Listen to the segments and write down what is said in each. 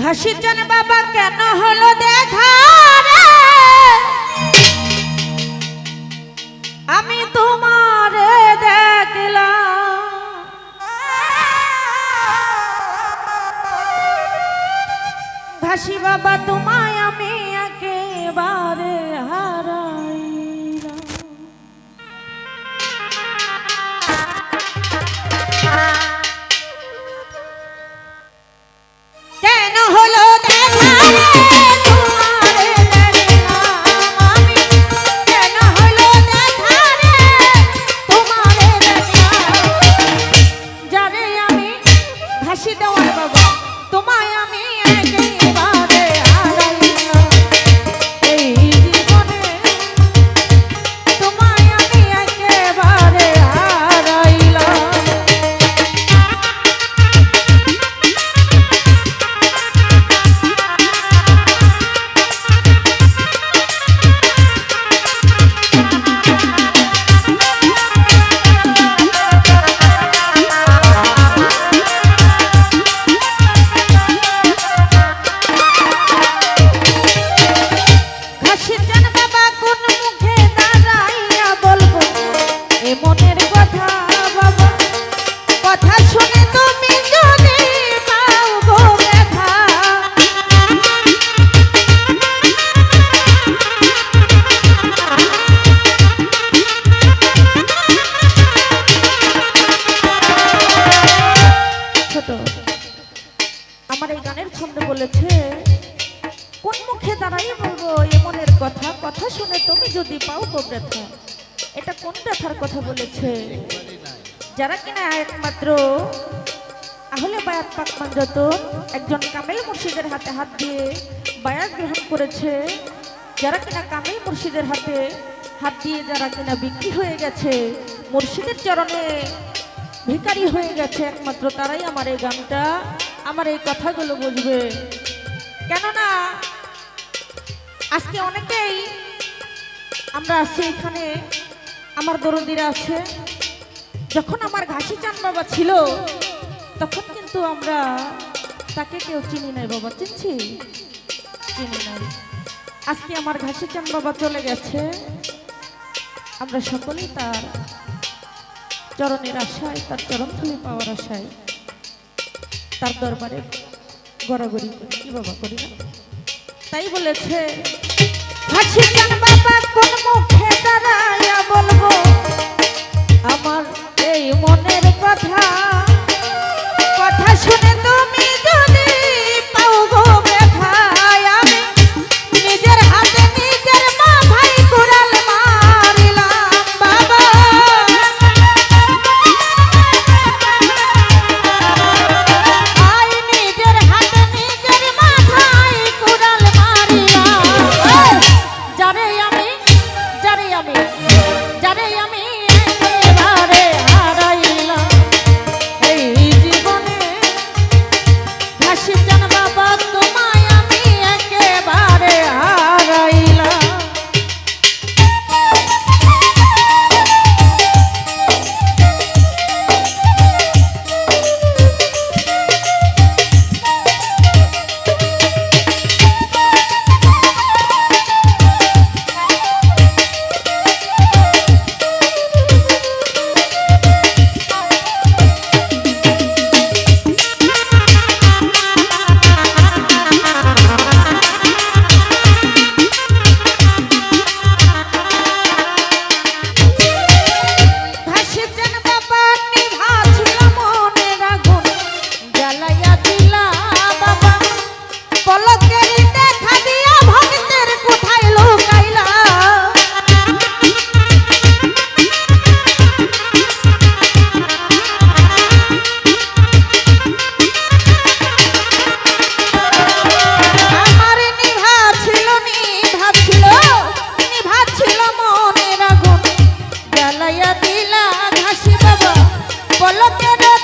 ঘাসিজন বাবা কেন হলো দেখা? আমি তোমার দেখলাম ঘাসি বাবা তোমায় আমি কোন মুখে দাঁড়াই বলব এমনের কথা? কথা শুনে তুমি যদি পাও গো ব্যথা। এটা কোন ব্যথার কথা বলেছে? যারা কিনা একমাত্র, আহলে বায়াত পাকমান যত একজন কামেল মুর্শিদের হাতে হাত দিয়ে বায়াত গ্রহণ করেছে, যারা কিনা কামেল মুর্শিদের হাতে হাত দিয়ে যারা কিনা বিক্রি হয়ে গেছে, মুর্শিদের চরণে ভিখারি হয়ে গেছে একমাত্র, তারাই আমার এই গানটা, আমার এই কথাগুলো বুঝবে। কেননা আজকে অনেকেই আমরা আছি এখানে, আমার দরদিরা আছে। যখন আমার ঘাসি চান বাবা ছিল, তখন কিন্তু আমরা তাকে কেউ চিনি নাই বাবা। চিনছি? চিনি নাই। আজকে আমার ঘাসি চান বাবা চলে গেছে। আমরা সকলেই তার চরণের আশায়, তার চরণ ধুলি পাওয়ার আশায় তার দরবারে গড়াগড়ি করি। কি বাবা, করি না? তাই বলেছে হাসি চান বাবা কোন মুখে দাঁড়াইয়া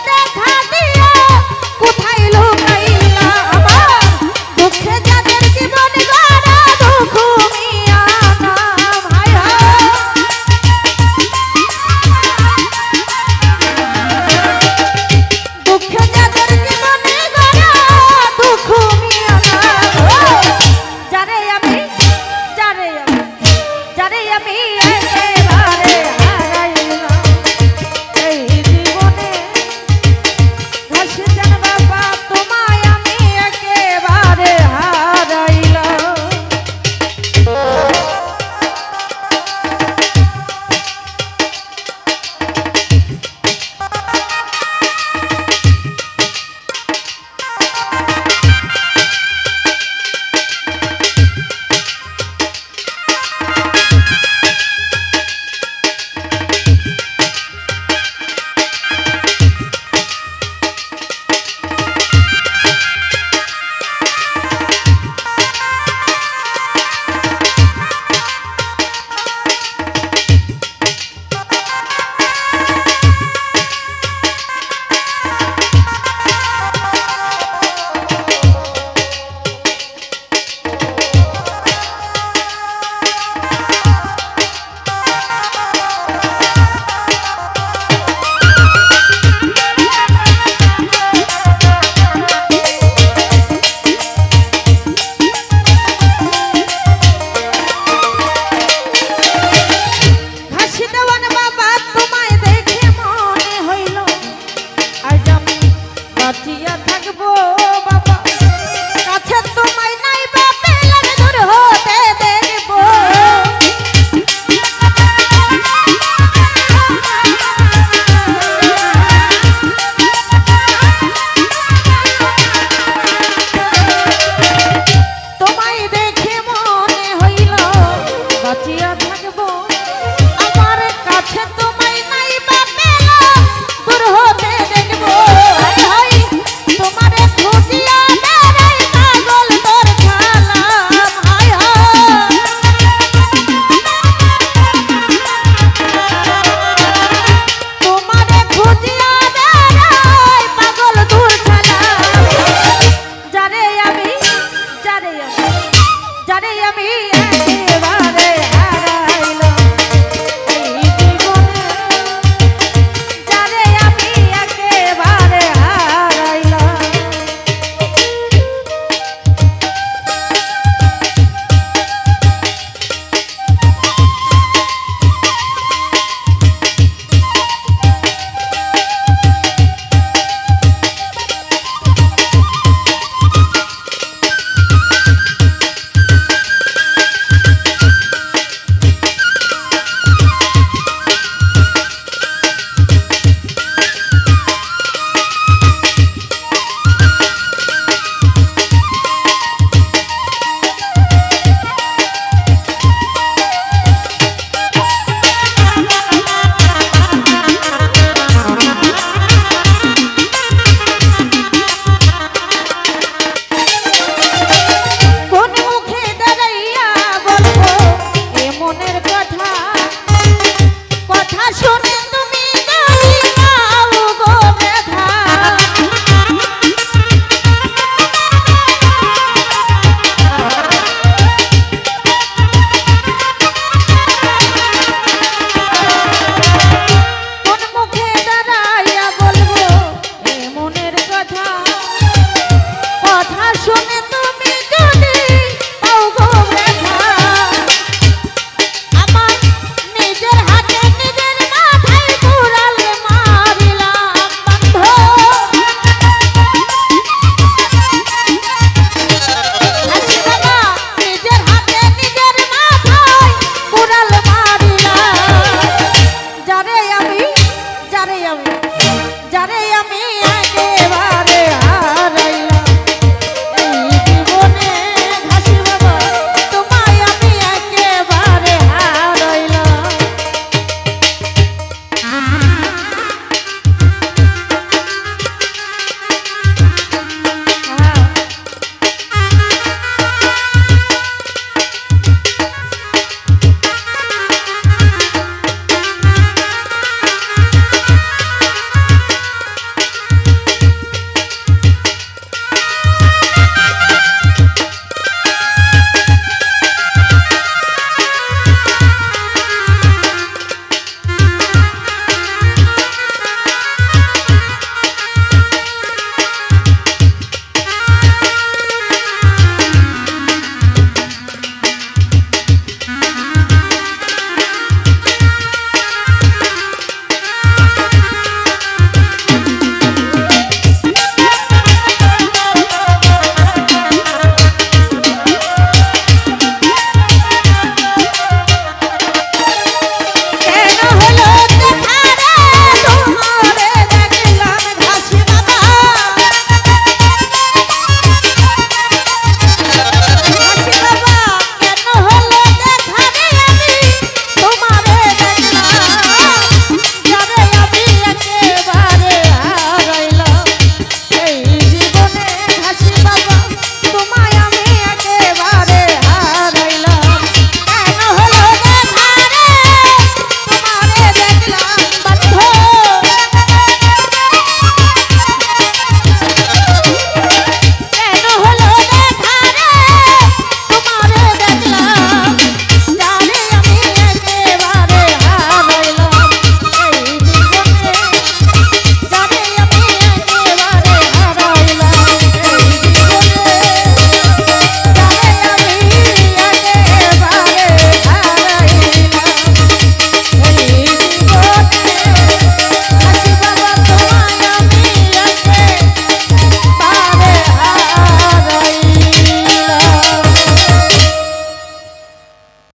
দেখা